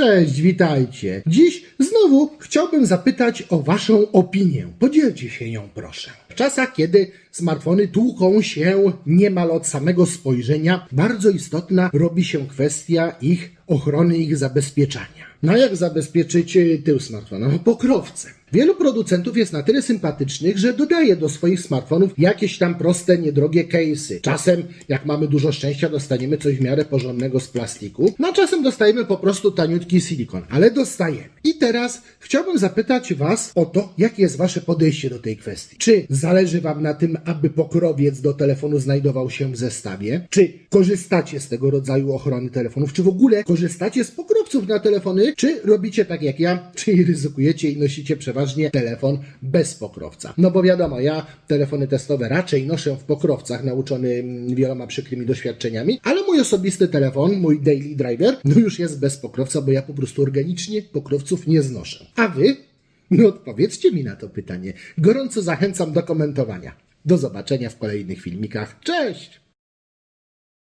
Cześć, witajcie. Dziś znowu chciałbym zapytać o Waszą opinię. Podzielcie się nią, proszę. W czasach, kiedy smartfony tłuką się niemal od samego spojrzenia, bardzo istotna robi się kwestia ich ochrony, ich zabezpieczania. No jak zabezpieczyć tył smartfona? No pokrowcem. Wielu producentów jest na tyle sympatycznych, że dodaje do swoich smartfonów jakieś tam proste, niedrogie case'y. Czasem, jak mamy dużo szczęścia, dostaniemy coś w miarę porządnego z plastiku. No a czasem dostajemy po prostu taniutki silikon, ale dostajemy. I teraz chciałbym zapytać Was o to, jakie jest Wasze podejście do tej kwestii. Czy zależy Wam na tym, aby pokrowiec do telefonu znajdował się w zestawie? Czy korzystacie z tego rodzaju ochrony telefonów? Czy w ogóle korzystacie z pokrowców na telefony? Czy robicie tak jak ja, czyli ryzykujecie i nosicie przeważnie telefon bez pokrowca? No bo wiadomo, ja telefony testowe raczej noszę w pokrowcach, nauczony mm, wieloma przykrymi doświadczeniami, ale mój osobisty telefon, mój daily driver, no już jest bez pokrowca, bo ja po prostu organicznie nie znoszę. A wy? No odpowiedzcie mi na to pytanie. Gorąco zachęcam do komentowania. Do zobaczenia w kolejnych filmikach. Cześć!